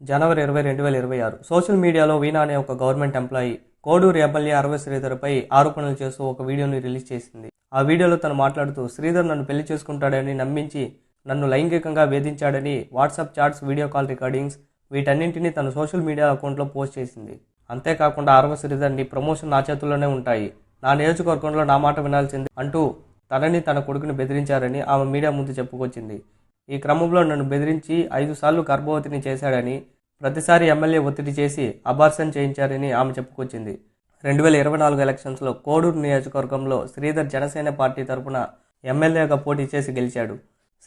జనవరి ఇరవై రెండు వేల ఇరవై ఆరు. సోషల్ మీడియాలో వీణా అనే ఒక గవర్నమెంట్ ఎంప్లాయీ కోడూరు ఎమ్మెల్యే అరవై శ్రీధర్పై ఆరోపణలు చేస్తూ ఒక వీడియోని రిలీజ్ చేసింది. ఆ వీడియోలో తను మాట్లాడుతూ శ్రీధర్ నన్ను పెళ్ళి చేసుకుంటాడని నమ్మించి నన్ను లైంగికంగా వేధించాడని WhatsApp chats video call recordings వీటన్నింటినీ తన సోషల్ మీడియా అకౌంట్లో పోస్ట్ చేసింది. అంతేకాకుండా అరవ శ్రీధర్ని ప్రమోషన్ నా చేతుల్లోనే ఉంటాయి. నా నియోజకవర్గంలో నా మాట వినాల్సింది అంటూ తనని తన కొడుకుని బెదిరించారని ఆమె మీడియా ముందు చెప్పుకొచ్చింది. ఈ క్రమంలో నన్ను బెదిరించి ఐదు సార్లు గర్భవతిని చేశాడని ప్రతిసారి ఎమ్మెల్యే ఒత్తిడి చేసి అబార్షన్ చేయించారని ఆమె చెప్పుకొచ్చింది. రెండు వేల ఇరవై నాలుగు ఎలక్షన్స్లో కోడూరు నియోజకవర్గంలో శ్రీధర్ జనసేన పార్టీ తరపున ఎమ్మెల్యేగా పోటీ చేసి గెలిచాడు.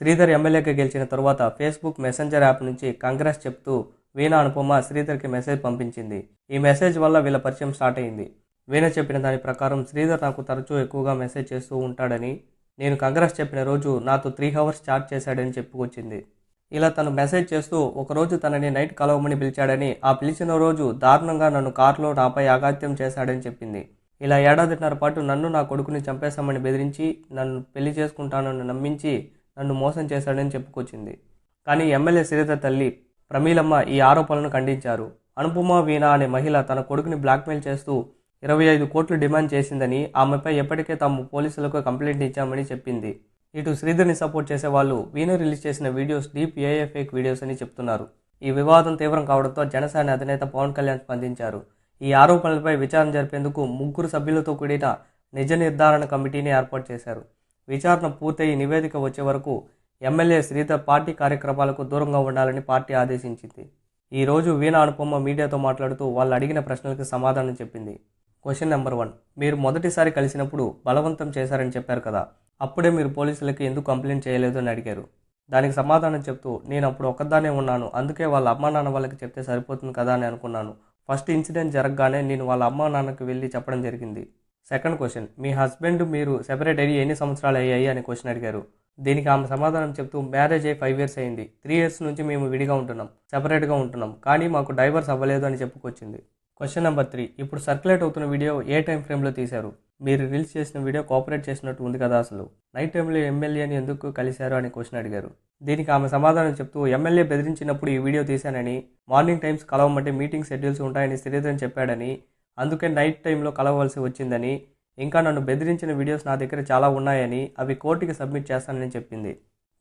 శ్రీధర్ ఎమ్మెల్యేగా గెలిచిన తరువాత ఫేస్బుక్ మెసెంజర్ యాప్ నుంచి కాంగ్రెస్ చెప్తూ వీణ అనుపమ శ్రీధర్కి మెసేజ్ పంపించింది. ఈ మెసేజ్ వల్ల వీళ్ళ పరిచయం స్టార్ట్ అయింది. వీణ చెప్పిన దాని ప్రకారం శ్రీధర్ నాకు తరచూ ఎక్కువగా మెసేజ్ చేస్తూ ఉంటాడని నేను కాంగ్రెస్ చెప్పిన రోజు నాతో త్రీ అవర్స్ చాట్ చేశాడని చెప్పుకొచ్చింది. ఇలా తను మెసేజ్ చేస్తూ ఒకరోజు తనని నైట్ కలవమని పిలిచాడని ఆ పిలిచిన రోజు దారుణంగా నన్ను కారులో నాపై ఆఘాత్యం చేశాడని చెప్పింది. ఇలా ఏడాదిన్నర పాటు నన్ను నా కొడుకుని చంపేశామని బెదిరించి నన్ను పెళ్ళి చేసుకుంటానని నమ్మించి నన్ను మోసం చేశాడని చెప్పుకొచ్చింది. కానీ ఎమ్మెల్యే సిరిత తల్లి ప్రమీలమ్మ ఈ ఆరోపణలను ఖండించారు. అనుపమ వీణ అనే మహిళ తన కొడుకుని బ్లాక్మెయిల్ చేస్తూ ఇరవై ఐదు కోట్లు డిమాండ్ చేసిందని ఆమెపై ఎప్పటికే తాము పోలీసులకు కంప్లైంట్ ఇచ్చామని చెప్పింది. ఇటు శ్రీధర్ని సపోర్ట్ చేసే వాళ్ళు వీణ రిలీజ్ చేసిన వీడియోస్ డీప్ ఏఏ ఫేక్ వీడియోస్ అని చెప్తున్నారు. ఈ వివాదం తీవ్రం కావడంతో జనసేన అధినేత పవన్ కళ్యాణ్ స్పందించారు. ఈ ఆరోపణలపై విచారణ జరిపేందుకు ముగ్గురు సభ్యులతో కూడిన నిజ నిర్ధారణ కమిటీని ఏర్పాటు చేశారు. విచారణ పూర్తయి నివేదిక వచ్చే వరకు ఎమ్మెల్యే శ్రీధర్ పార్టీ కార్యక్రమాలకు దూరంగా ఉండాలని పార్టీ ఆదేశించింది. ఈ రోజు వీణ అనుపమ మీడియాతో మాట్లాడుతూ వాళ్ళు అడిగిన ప్రశ్నలకు సమాధానం చెప్పింది. క్వశ్చన్ నెంబర్ వన్ మీరు మొదటిసారి కలిసినప్పుడు బలవంతం చేశారని చెప్పారు కదా. అప్పుడే మీరు పోలీసులకి ఎందుకు కంప్లైంట్ చేయలేదు అని అడిగారు. దానికి సమాధానం చెప్తూ నేను అప్పుడు ఒక్కదానే ఉన్నాను. అందుకే వాళ్ళ అమ్మా నాన్న వాళ్ళకి చెప్తే సరిపోతుంది కదా అని అనుకున్నాను. ఫస్ట్ ఇన్సిడెంట్ జరగగానే నేను వాళ్ళ అమ్మా నాన్నకి వెళ్ళి చెప్పడం జరిగింది. సెకండ్ క్వశ్చన్ మీ హస్బెండ్ మీరు సెపరేట్ అయ్యి ఎన్ని సంవత్సరాలు అయ్యాయి? అని క్వశ్చన్ అడిగారు. దీనికి ఆమె సమాధానం చెప్తూ మ్యారేజ్ అయ్యి ఫైవ్ ఇయర్స్ అయింది. త్రీ ఇయర్స్ నుంచి మేము విడిగా ఉంటున్నాం. సెపరేట్గా ఉంటున్నాం. కానీ మాకు డైవర్స్ అవ్వలేదు అని చెప్పుకొచ్చింది. క్వశ్చన్ నెంబర్ త్రీ ఇప్పుడు సర్క్యులేట్ అవుతున్న వీడియో ఏ టైం ఫ్రేమ్లో తీశారు? మీరు రిలీజ్ చేసిన వీడియో కోఆపరేట్ చేసినట్టు ఉంది కదా అసలు? నైట్ టైంలో ఎమ్మెల్యేని ఎందుకు కలిశారు అని క్వశ్చన్ అడిగారు. దీనికి ఆమె సమాధానం చెప్తూ ఎమ్మెల్యే బెదిరించినప్పుడు ఈ వీడియో తీశానని మార్నింగ్ టైమ్స్ కలవమంటే మీటింగ్ షెడ్యూల్స్ ఉంటాయని శ్రీధరన్ చెప్పాడని అందుకే నైట్ టైంలో కలవవలసి వచ్చిందని ఇంకా నన్ను బెదిరించిన వీడియోస్ నా దగ్గర చాలా ఉన్నాయని అవి కోర్టుకి సబ్మిట్ చేస్తానని చెప్పింది.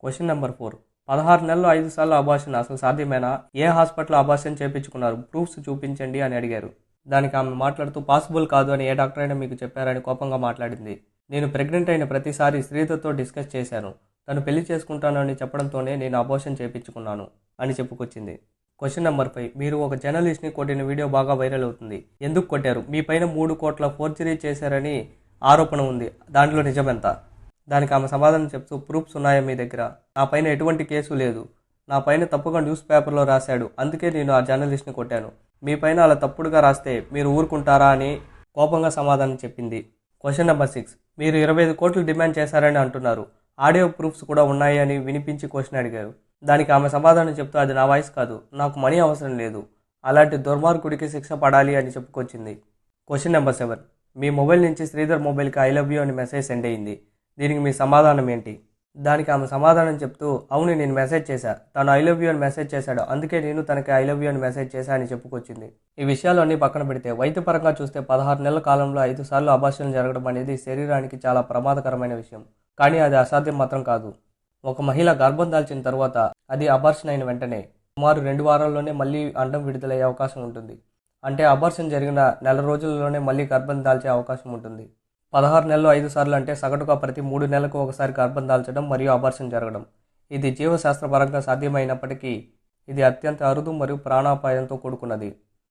క్వశ్చన్ నెంబర్ ఫోర్ పదహారు నెలలు ఐదు సార్లు అబార్షన్ అసలు సాధ్యమేనా? ఏ హాస్పిటల్ అబార్షన్ చేయించుకున్నారు ప్రూఫ్స్ చూపించండి అని అడిగారు. దానికి ఆమె మాట్లాడుతూ పాసిబుల్ కాదు అని ఏ డాక్టర్ అయినా మీకు చెప్పారని కోపంగా మాట్లాడింది. నేను ప్రెగ్నెంట్ అయిన ప్రతిసారి శ్రీధర్తో డిస్కస్ చేశాను. తను పెళ్ళి చేసుకుంటానని చెప్పడంతోనే నేను అబోషన్ చేయించుకున్నాను అని చెప్పుకొచ్చింది. క్వశ్చన్ నెంబర్ ఫైవ్ మీరు ఒక జర్నలిస్ట్ని కొట్టిన వీడియో బాగా వైరల్ అవుతుంది. ఎందుకు కొట్టారు? మీ పైన మూడు కోట్ల ఫోర్జరీ చేశారని ఆరోపణ ఉంది. దాంట్లో నిజమెంత? దానికి ఆమె సమాధానం చెప్తూ ప్రూఫ్స్ ఉన్నాయా మీ దగ్గర? నా పైన ఎటువంటి కేసు లేదు. నా పైన తప్పుగా న్యూస్ పేపర్లో రాశాడు. అందుకే నేను ఆ జర్నలిస్ట్ని కొట్టాను. మీ పైన అలా తప్పుడుగా రాస్తే మీరు ఊరుకుంటారా? అని కోపంగా సమాధానం చెప్పింది. క్వశ్చన్ నెంబర్ సిక్స్ మీరు ఇరవై ఐదు కోట్లు డిమాండ్ చేశారని అంటున్నారు. ఆడియో ప్రూఫ్స్ కూడా ఉన్నాయి? అని వినిపించి క్వశ్చన్ అడిగారు. దానికి ఆమె సమాధానం చెప్తూ అది నా వాయిస్ కాదు. నాకు మనీ అవసరం లేదు. అలాంటి దుర్మార్గుడికి శిక్ష పడాలి అని చెప్పుకొచ్చింది. క్వశ్చన్ నెంబర్ సెవెన్ మీ మొబైల్ నుంచి శ్రీధర్ మొబైల్కి ఐ లవ్ యూ అని మెసేజ్ సెండ్ అయింది. దీనికి మీ సమాధానం ఏంటి? దానికి ఆమె సమాధానం చెప్తూ అవును నేను మెసేజ్ చేశా. తను ఐ లవ్ యూ అని మెసేజ్ చేశాడు. అందుకే నేను తనకి ఐ లవ్ యూ అని మెసేజ్ చేశా అని చెప్పుకొచ్చింది. ఈ విషయాలన్నీ పక్కన పెడితే వైద్యపరంగా చూస్తే పదహారు నెలల కాలంలో ఐదు సార్లు అభాషణలు జరగడం అనేది శరీరానికి చాలా ప్రమాదకరమైన విషయం. కానీ అది అసాధ్యం మాత్రం కాదు. ఒక మహిళ గర్భం దాల్చిన తర్వాత అది అబార్షన్ అయిన వెంటనే సుమారు రెండు వారాల్లోనే మళ్ళీ అండం విడుదలయ్యే అవకాశం ఉంటుంది. అంటే అబార్షన్ జరిగిన నెల రోజుల్లోనే మళ్ళీ గర్భం దాల్చే అవకాశం ఉంటుంది. పదహారు నెలలు ఐదు సార్లు అంటే సగటుగా ప్రతి మూడు నెలలకు ఒకసారి గర్భం దాల్చడం మరియు అబార్షన్ జరగడం. ఇది జీవశాస్త్రపరంగా సాధ్యమైనప్పటికీ ఇది అత్యంత అరుదు మరియు ప్రాణాపాయంతో కూడుకున్నది.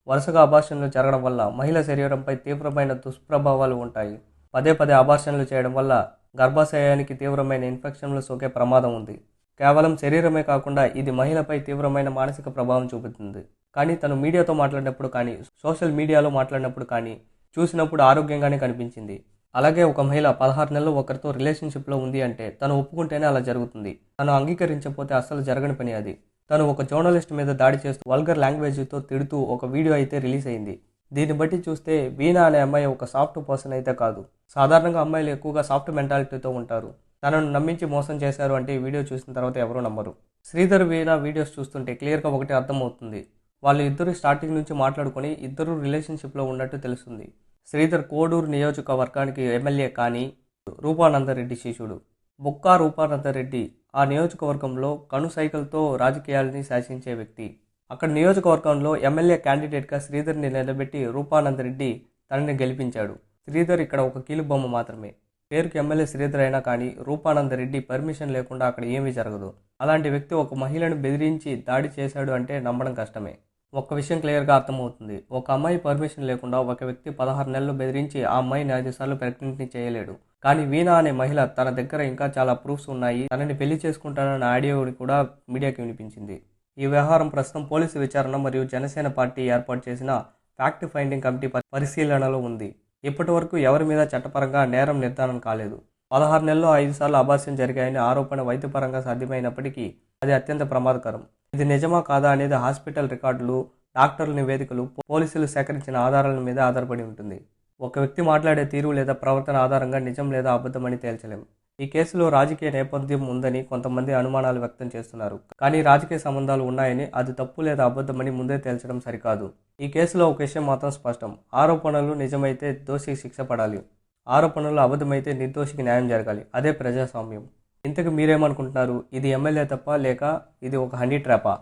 వరుసగా అబార్షన్లు జరగడం వల్ల మహిళ శరీరంపై తీవ్రమైన దుష్ప్రభావాలు ఉంటాయి. పదే పదే అబార్షన్లు చేయడం వల్ల గర్భాశయానికి తీవ్రమైన ఇన్ఫెక్షన్లు సోకే ప్రమాదం ఉంది. కేవలం శరీరమే కాకుండా ఇది మహిళపై తీవ్రమైన మానసిక ప్రభావం చూపుతుంది. కానీ తను మీడియాతో మాట్లాడినప్పుడు కానీ సోషల్ మీడియాలో మాట్లాడినప్పుడు కానీ చూసినప్పుడు ఆరోగ్యంగానే కనిపించింది. అలాగే ఒక మహిళ పదహారు నెలలు ఒకరితో రిలేషన్షిప్లో ఉంది అంటే తను ఒప్పుకుంటేనే అలా జరుగుతుంది. తను అంగీకరించకపోతే అస్సలు జరగని పని అది. తను ఒక జర్నలిస్ట్ మీద దాడి చేస్తూ వల్గర్ లాంగ్వేజ్తో తిడుతూ ఒక వీడియో అయితే రిలీజ్ అయింది. దీన్ని బట్టి చూస్తే వీణా అనే అమ్మాయి ఒక సాఫ్ట్ పర్సన్ అయితే కాదు. సాధారణంగా అమ్మాయిలు ఎక్కువగా సాఫ్ట్ మెంటాలిటీతో ఉంటారు. తనను నమ్మించి మోసం చేశారు అంటే ఈ వీడియో చూసిన తర్వాత ఎవరూ నమ్మరు. శ్రీధర్ వీణ వీడియోస్ చూస్తుంటే క్లియర్గా ఒకటి అర్థమవుతుంది. వాళ్ళు ఇద్దరు స్టార్టింగ్ నుంచి మాట్లాడుకొని ఇద్దరు రిలేషన్షిప్లో ఉన్నట్టు తెలుస్తుంది. శ్రీధర్ కోడూరు నియోజకవర్గానికి ఎమ్మెల్యే కానీ రూపానందరెడ్డి శిష్యుడు. బుక్కా రూపానందరెడ్డి ఆ నియోజకవర్గంలో కను సైకిల్తో రాజకీయాలని శాసించే వ్యక్తి. అక్కడ నియోజకవర్గంలో ఎమ్మెల్యే క్యాండిడేట్గా శ్రీధర్ని నిలబెట్టి రూపానందరెడ్డి తనని గెలిపించాడు. శ్రీధర్ ఇక్కడ ఒక కీలుబొమ్మ మాత్రమే. పేరుకి ఎమ్మెల్యే శ్రీధర్ అయినా కానీ రూపానందరెడ్డి పర్మిషన్ లేకుండా అక్కడ ఏమీ జరగదు. అలాంటి వ్యక్తి ఒక మహిళను బెదిరించి దాడి చేశాడు అంటే నమ్మడం కష్టమే. ఒక్క విషయం క్లియర్గా అర్థమవుతుంది. ఒక అమ్మాయి పర్మిషన్ లేకుండా ఒక వ్యక్తి పదహారు నెలలు బెదిరించి ఆ అమ్మాయిని ఐదు సార్లు ప్రెగ్నెంట్ని చేయలేడు. కానీ వీణా అనే మహిళ తన దగ్గర ఇంకా చాలా ప్రూఫ్స్ ఉన్నాయి. తనని పెళ్ళి చేసుకుంటానన్న ఆడియోని కూడా మీడియాకి వినిపించింది. ఈ వ్యవహారం ప్రస్తుతం పోలీసు విచారణ మరియు జనసేన పార్టీ ఏర్పాటు చేసిన ఫ్యాక్ట్ ఫైండింగ్ కమిటీ పరిశీలనలో ఉంది. ఇప్పటి వరకు ఎవరి మీద చట్టపరంగా నేరం నిర్ధారణ కాలేదు. పదహారు నెలల్లో ఐదు సార్లు అభాస్యం జరిగాయని ఆరోపణ వైద్యపరంగా సాధ్యమైనప్పటికీ అది అత్యంత ప్రమాదకరం. ఇది నిజమా కాదా అనేది హాస్పిటల్ రికార్డులు డాక్టర్ల నివేదికలు పోలీసులు సేకరించిన ఆధారాల మీద ఆధారపడి ఉంటుంది. ఒక వ్యక్తి మాట్లాడే తీరు లేదా ప్రవర్తన ఆధారంగా నిజం లేదా అబద్ధమని తేల్చలేం. ఈ కేసులో రాజకీయ నేపథ్యం ఉందని కొంతమంది అనుమానాలు వ్యక్తం చేస్తున్నారు. కానీ రాజకీయ సంబంధాలు ఉన్నాయని అది తప్పు లేదా అబద్ధమని ముందే తేల్చడం సరికాదు. ఈ కేసులో ఒక విషయం మాత్రం స్పష్టం. ఆరోపణలు నిజమైతే దోషికి శిక్ష పడాలి. ఆరోపణలు అబద్ధమైతే నిర్దోషికి న్యాయం జరగాలి. అదే ప్రజాస్వామ్యం. ఇంతకు మీరేమనుకుంటున్నారు? ఇది ఎమ్మెల్యే తప్ప లేక ఇది ఒక హండీ ట్రాపా?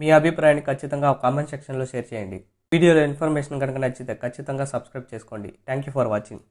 మీ అభిప్రాయాన్ని ఖచ్చితంగా కామెంట్ సెక్షన్లో షేర్ చేయండి. వీడియోలో ఇన్ఫర్మేషన్ కనుక నచ్చితే ఖచ్చితంగా సబ్స్క్రైబ్ చేసుకోండి. Thank you for watching.